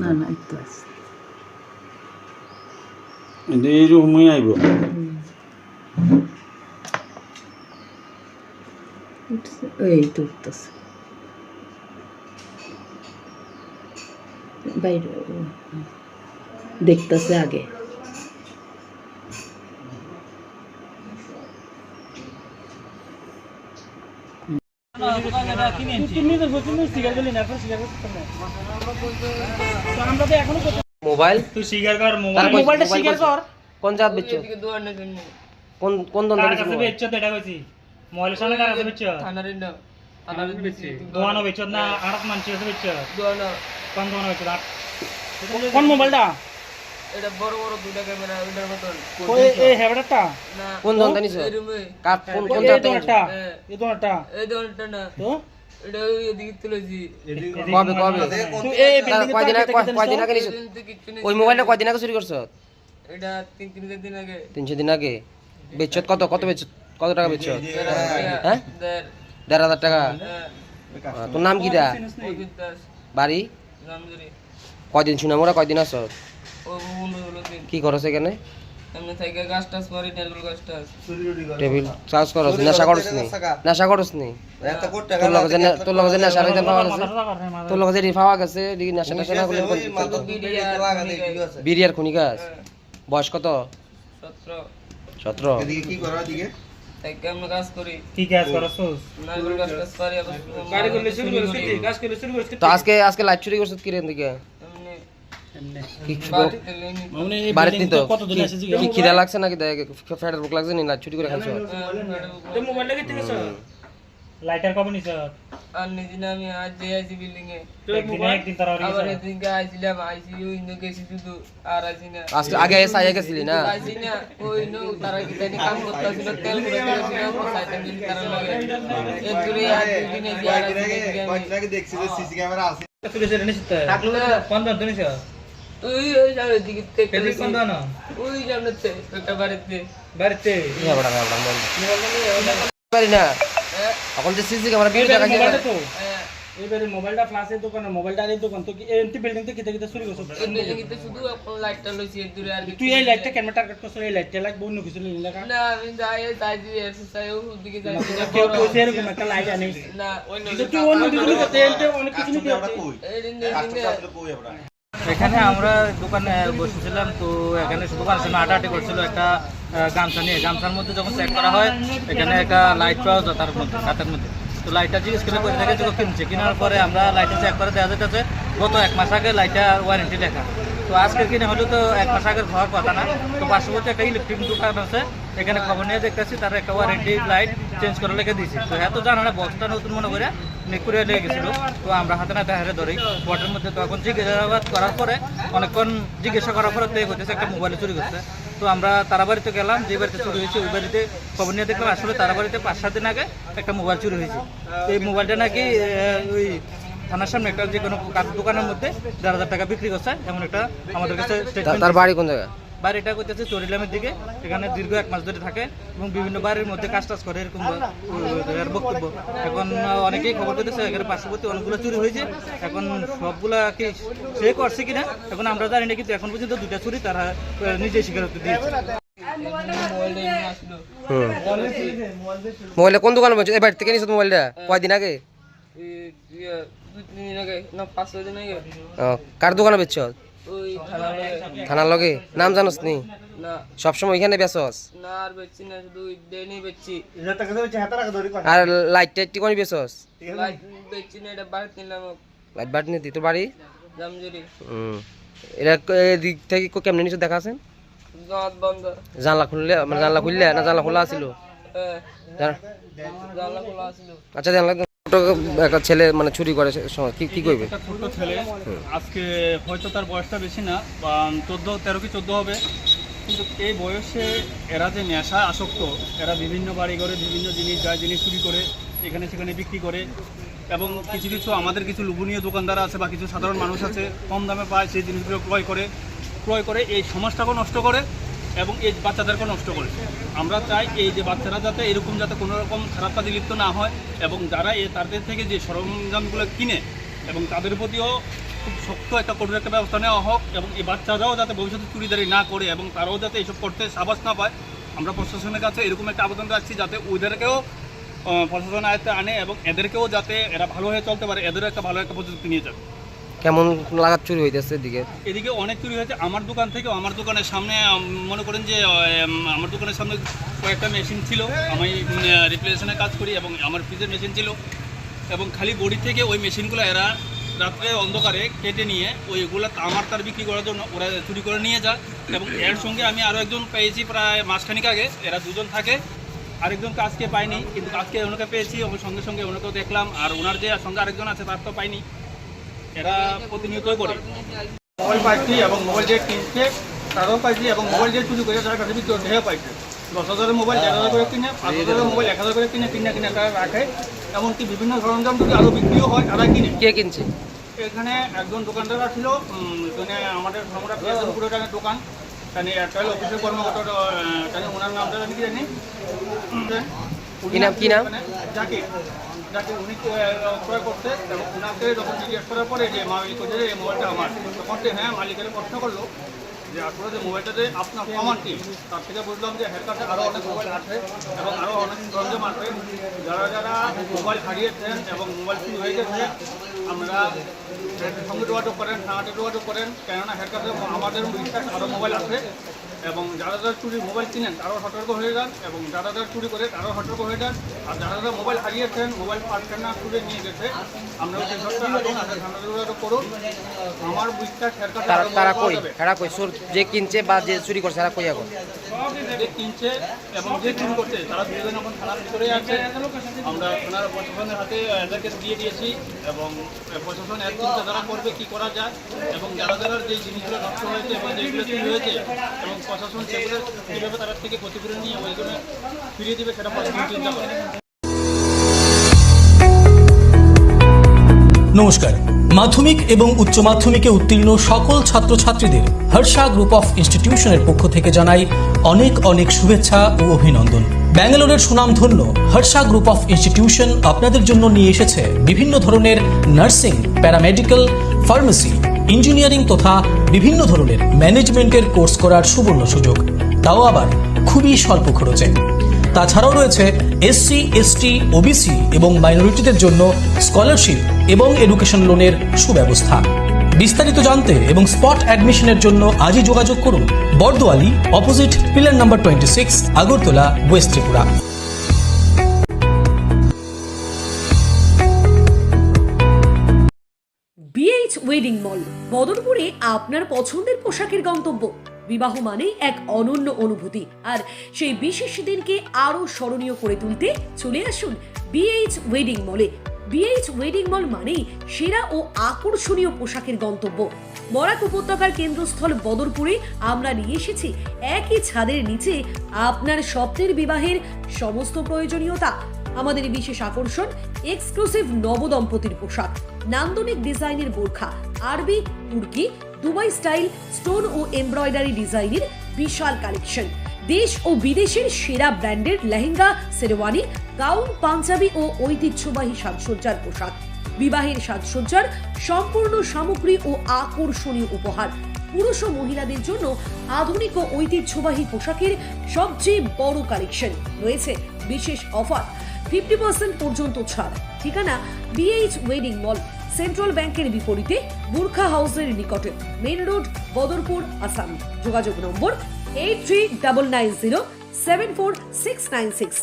না না একটু আছে এইরকমই আইব এই তো উঠতেছে বাইরে দেখতেছে আগে মোবাইল? তুই স্বীকার কর মোবাইল মোবাইলটা স্বীকার কর। কোন জাত বেচছো? কোন কোন কার বেচছো? কাছে এটা কইছি। মোবাইলের সামনে কার কাছে বেচছ? দোয়ানো বেচছ না আড়ত মানছি কাছে বেচছ? কোন দোয়ানো বেচছ? কোন মোবাইলটা? এটা বড় বড় দুটা ক্যামেরা ওইটার মতন। ওই এই হেভড়াটা কোন দল জানিস কার কোন কোন এই জাত দোয়ানটা এই দোয়ানটা তো? কবে কয়দিন আগে কয়দিন আগে ওই মোবাইলটা কয়দিন আগে চুরি করছ? তিনশো দিন আগে। বেচছ কত? কত বেচছ কত টাকা বেচছ হ্যাঁ? দেড়। হাজার টাকা? তোর নাম কি দা বাড়ি? কয়দিন শুনে মোরা কয়দিন আছো? কি করছ এখানে টেবিল চার্জ করছ নেশা করছ নি। নেশা করছ নি। তোর লগে যে নে- তোর লগে যে নেশা পাওয়া গেছে তোর লগে যে রি পাওয়া গেছে এদিকে নেশা টেশা না করলে বিরিয়ার খুনি গাছ। বয়স কত? সতেরো। কি কাজ করছস গাড়ি করলে শুরু করিস কি করলে শুরু করিস তো আজকে আজকে লাইট চুরি করছিস কি রে দিকে কি বাড়িতে তো কত দিন আছে কি খিদা লাগছে নাকি? ফ্যাটের বুক লাগছে নি লাইট করে খাচ্ছ মোবাইলটা কি ঠিক লাইটার কবে নিছ আর নিজে আমি আজ যে আইছি বিল্ডিং এ। একদিন একদিন তার আবার এদিনকে আইছিলাম আইসি ওই নো গেছি শুধু আর আইসি না। আজকে আগে এসে আইয়া গেছিলি না? আইসি না ওই নো তারা কি জানি কাম করতেছিল তেল করে দিন তারা লাগে। দূরে আর দিন তুই সেটা নিছিস থাকল কোন দাম তুই ওই ওই দিকে থেকে কোন দাম ওই সামনে একটা বাড়িতে। বাড়িতে? ইয়া বড়া বড়া বল পারি না। এখন যে সিসি ক্যামেরা বিল টাকা মোবাইলটা দিয়ে তো এবারে মোবাইলটা ফ্ল্যাশের দোকান মোবাইলটা এই দোকান। তো কি এমটি বিল্ডিং তো কিতে কিতে চুরি করছ? বিল্ডিং এ শুধু আপনার লাইটটা লইছি এর দূরে আর তুই এই লাইটটা কেন টার্গেট করছ এই লাইটটা লাগবে অন্য কিছু নিয়ে লাগা না আমি যাই তাই দিয়ে এক্সারসাইজ ওদিকে যাই কেউ কইছে এরকম একটা লাইট আনিস। না কিন্তু তুই অন্য কিছু করতে এলতে অনেক কিছু নিতে এই দিন দিন এখানে আমরা দোকানে বসেছিলাম, তো এখানে দোকান ছিল হাঁটাহাঁটি করছিল একটা গামছা নিয়ে। গামছার মধ্যে যখন চেক করা হয়, এখানে একটা লাইট পাওয়া যায় তার মধ্যে, হাতের মধ্যে। তো লাইটটা জিজ্ঞেস করে করে দেখে কিনছে। কেনার পরে আমরা লাইটটা চেক করে দেওয়া যেতেছে, গত এক মাস আগে লাইটটা ওয়ারেন্টি লেখা। তো আজকে কিনে হলেও তো এক মাস আগের হওয়ার কথা না। তো পার্শ্ববর্তী একটা ইলেকট্রিক দোকান আছে, এখানে খবর নিয়ে দেখতেছি, তারা একটা ওয়ারেন্টি লাইট চেঞ্জ করে লেগে দিয়েছি। তো এত জানা না বক্সটা নতুন মনে করে নিকুরে লেগে গেছিল। তো আমরা হাতে নাতে হারে ধরি বটের মধ্যে তখন জিজ্ঞাসাবাদ করার পরে অনেকক্ষণ জিজ্ঞাসা করার পরে তো হইতেছে একটা মোবাইলে চুরি করছে। তো আমরা তারা বাড়িতে গেলাম যে বাড়িতে চুরি হয়েছে ওই বাড়িতে খবর নিয়ে দেখলাম আসলে তারা বাড়িতে পাঁচ সাত দিন আগে একটা মোবাইল চুরি হয়েছে। এই মোবাইলটা নাকি ওই থানার সামনে একটা যে কোনো দোকানের মধ্যে দেড় হাজার টাকা বিক্রি করছে এমন একটা আমাদের কাছে তার- বাড়ি কোন জায়গা বাড়িটা করতেছে চরিলামের দিকে এখানে দীর্ঘ এক মাস ধরে থাকে এবং বিভিন্ন বাড়ির মধ্যে কাজ টাজ করে এরকম এর বক্তব্য। এখন অনেকেই খবর পেতেছে এখানে পার্শ্ববর্তী অনেকগুলো চুরি হয়েছে। এখন সবগুলা কি সে করছে কিনা এখন আমরা জানি না কিন্তু এখন পর্যন্ত দুটা চুরি তারা নিজে স্বীকারোক্তি দিয়েছে। মোবাইলটা কোন দোকানে বলছো এই বাড়ি থেকে নিছো মোবাইলটা? কয়দিন আগে? এই দুই তিন দিন আগে না দিন আগে। ও, কার দোকানে বেচছ? থানার লগে। নাম জানোস নি? না। সবসময় ওইখানে বেচস আর লাইট টাইট কোন বেচস লাইট বেচছি না এটা বাড়িতে নিলাম লাইট বাট নিতি? তোর বাড়ি? এটা দিক থেকে কেমনে নিছো দেখা আছেন জানলা খুললে মানে জানলা খুললে না জানলা খোলা ছিল হ্যাঁ। জানলা খোলা আচ্ছা জানলা ছোট একটা ছেলে মানে চুরি করে কি কি করবে? ছোট্ট ছেলে আজকে হয়তো তার বয়সটা বেশি না চোদ্দ তেরো কি চোদ্দ হবে কিন্তু এই বয়সে এরা যে নেশা আসক্ত এরা বিভিন্ন বাড়ি ঘরে বিভিন্ন জিনিস যা জিনিস চুরি করে এখানে সেখানে বিক্রি করে এবং কিছু কিছু আমাদের কিছু লুবনীয় দোকানদার আছে বা কিছু সাধারণ মানুষ আছে কম দামে পায় সেই জিনিসগুলো ক্রয় করে ক্রয় করে এই সমাজটাকেও নষ্ট করে এবং এই বাচ্চাদেরকেও নষ্ট করে আমরা চাই এই যে বাচ্চারা যাতে এরকম যাতে কোনো রকম খারাপ কাজে লিপ্ত না হয় এবং যারা এ তাদের থেকে যে সরঞ্জামগুলো কিনে এবং তাদের প্রতিও খুব শক্ত একটা কঠোর একটা ব্যবস্থা নেওয়া হোক এবং এই বাচ্চারাও যাতে ভবিষ্যতে চুরিদারি না করে এবং তারাও যাতে এইসব করতে সাবাস না পায়, আমরা প্রশাসনের কাছে এরকম একটা আবেদন রাখছি যাতে ওদেরকেও প্রশাসন আয়ত্তে আনে এবং এদেরকেও যাতে এরা ভালো হয়ে চলতে পারে, এদেরও একটা ভালো একটা প্রযুক্তি নিয়ে যাবে। কেমন লাগাত চুরি হইতেছে এদিকে? এদিকে অনেক চুরি হয়েছে। আমার দোকান থেকে আমার দোকানের সামনে মনে করেন যে আমার দোকানের সামনে কয়েকটা মেশিন ছিল। আমি রিপ্লেশনের কাজ করি এবং আমার ফ্রিজের মেশিন ছিল। এবং খালি বডি থেকে ওই মেশিনগুলো এরা রাত্রে অন্ধকারে কেটে নিয়ে, ওইগুলো আমার তার বিক্রি করার জন্য ওরা চুরি করে নিয়ে যায়। এবং এর সঙ্গে আমি আরও একজন পেয়েছি প্রায় মাসখানিক আগে। এরা দুজন থাকে। আরেকজন কাজকে পাইনি, কিন্তু কাজকে ওনাকে পেয়েছি। এবং সঙ্গে সঙ্গে ওনাকেও দেখলাম। আর ওনার যে সঙ্গে আরেকজন আছে, তার তো পাইনি। এরা প্রতিনিয়তই করে। মোবাইল পাইছি এবং মোবাইল যে কিনছে তারাও পাইছি এবং মোবাইল যে চুরি করে তারা কাছে বিক্রি করতে পাইছে। দশ হাজারের মোবাইল দেড় হাজার করে কিনে পাঁচ হাজারের মোবাইল এক হাজার করে কিনে কিনে কিনে তারা রাখে। এমনকি বিভিন্ন সরঞ্জাম যদি আরও বিক্রিও হয় তারা কিনে। কে কিনছে? এখানে একজন দোকানদার ছিল এখানে আমাদের সম্রাট পুরো দোকান। এখানে এয়ারটেল অফিসের কর্মকর্তা এখানে ওনার নামটা জানি কি জানি? কি নাম, কি নাম? যাকে যাকে উনি ক্রয় করতে এবং ওনাকে যখন জিজ্ঞেস করার পরে যে মালিক বলছে যে, এই মোবাইলটা আমার। তখন সে হ্যাঁ মালিকের প্রশ্ন করল যে আসলে যে মোবাইলটাতে আপনার প্রমাণ কি তার থেকে বুঝলাম যে হের কাছে আরও অনেক মোবাইল আছে এবং আরও অনেক সরঞ্জাম আছে যারা যারা মোবাইল হারিয়েছেন এবং মোবাইল চুরি হয়ে গেছে, আমরা সঙ্গে যোগাযোগ করেন, থানাতে যোগাযোগ করেন। কেননা হের কাছে আমাদের আরও মোবাইল আছে। এবং যারা যারা চুরি মোবাইল কিনেন তারাও সতর্ক হয়ে যান এবং যারা যারা চুরি করে তারাও সতর্ক হয়ে যান। আর যারা যারা মোবাইল হারিয়েছেন মোবাইল পাচ্ছেন না চুরি নিয়ে গেছে আমরা সেই সবটা আগে থানাতে করুন। আমার বিশ্বাস হের কাছে তারা তারা কই? চোর যে কিনছে বা যে চুরি করছে এরা কই এখন? যে কিনছে এবং যে চুরি করছে তারা দুজন এখন থানার ভিতরে আছে। আমরা থানার প্রশাসনের হাতে এদেরকে দিয়ে দিয়েছি এবং প্রশাসন এর চিন্তা যারা করবে কি করা যায়। এবং যারা যারা যে জিনিসগুলো নষ্ট হয়েছে এবং যেগুলো চুরি হয়েছে এবং প্রশাসন তাদের থেকে ক্ষতিপূরণ নিয়ে ফিরিয়ে সেটা চিন্তা করে। নমস্কার। মাধ্যমিক এবং উচ্চ মাধ্যমিকে উত্তীর্ণ সকল ছাত্রছাত্রীদের হর্ষা গ্রুপ অফ ইনস্টিটিউশনের পক্ষ থেকে জানাই অনেক অনেক শুভেচ্ছা ও অভিনন্দন। ব্যাঙ্গালোরের সুনামধন্য হর্ষা গ্রুপ অফ ইনস্টিটিউশন আপনাদের জন্য নিয়ে এসেছে বিভিন্ন ধরনের নার্সিং, প্যারামেডিক্যাল, ফার্মেসি ইঞ্জিনিয়ারিং তথা বিভিন্ন ধরনের ম্যানেজমেন্টের কোর্স করার সুবর্ণ সুযোগ। তাও আবার খুবই স্বল্প খরচে। তাছাড়াও রয়েছে এসসি এসটি ওবিসি এবং মাইনরিটিদের জন্য স্কলারশিপ এবং এডুকেশন লোনের সুব্যবস্থা। বিস্তারিত জানতে এবং স্পট অ্যাডমিশনের জন্য আজই যোগাযোগ করুন Bordowali opposite pillar number twenty six Agartala, west Tripura. Wedding mall বদরপুরে আপনার পছন্দের পোশাকের গন্তব্য। বিবাহ মানেই এক অনন্য অনুভূতি। আর সেই বিশেষ দিনকে আরও স্মরণীয় করে তুলতে চলে আসুন বিএইচ ওয়েডিং মলে বিএইচ ওয়েডিং মল মানেই সেরা ও আকর্ষণীয় পোশাকের গন্তব্য। বরাক উপত্যকার কেন্দ্রস্থল বদরপুরে আমরা নিয়ে এসেছি একই ছাদের নিচে আপনার স্বপ্নের বিবাহের সমস্ত প্রয়োজনীয়তা। আমাদের বিশেষ আকর্ষণ এক্সক্লুসিভ নবদম্পতির পোশাক। নান্দনিক ডিজাইনের বোরখা, আরবি, তুর্কি, দুবাই স্টাইল, স্টোন ও এমব্রয়ডারি ডিজাইনের বিশাল কালেকশন। দেশ ও বিদেশের সেরা ব্র্যান্ডের লেহেঙ্গা, শেরওয়ানি, গাউন, পাঞ্জাবি ও ঐতিহ্যবাহী সাজসজ্জার পোশাক। বিবাহের সাজসজ্জার সম্পূর্ণ সামগ্রী ও আকর্ষণীয় উপহার। পুরুষ ও মহিলাদের জন্য আধুনিক ও ঐতিহ্যবাহী পোশাকের সবচেয়ে বড় কালেকশন। রয়েছে বিশেষ অফার। ফিফটি পার্সেন্ট পর্যন্ত ছাড়। ঠিকানা? বিএইচ ওয়েডিং মল সেন্ট্রাল ব্যাংকের বিপরীতে বুর্খা হাউসের নিকটে। মেন রোড বদরপুর আসাম যোগাযোগ নম্বর eight three double nine zero seven four six nine six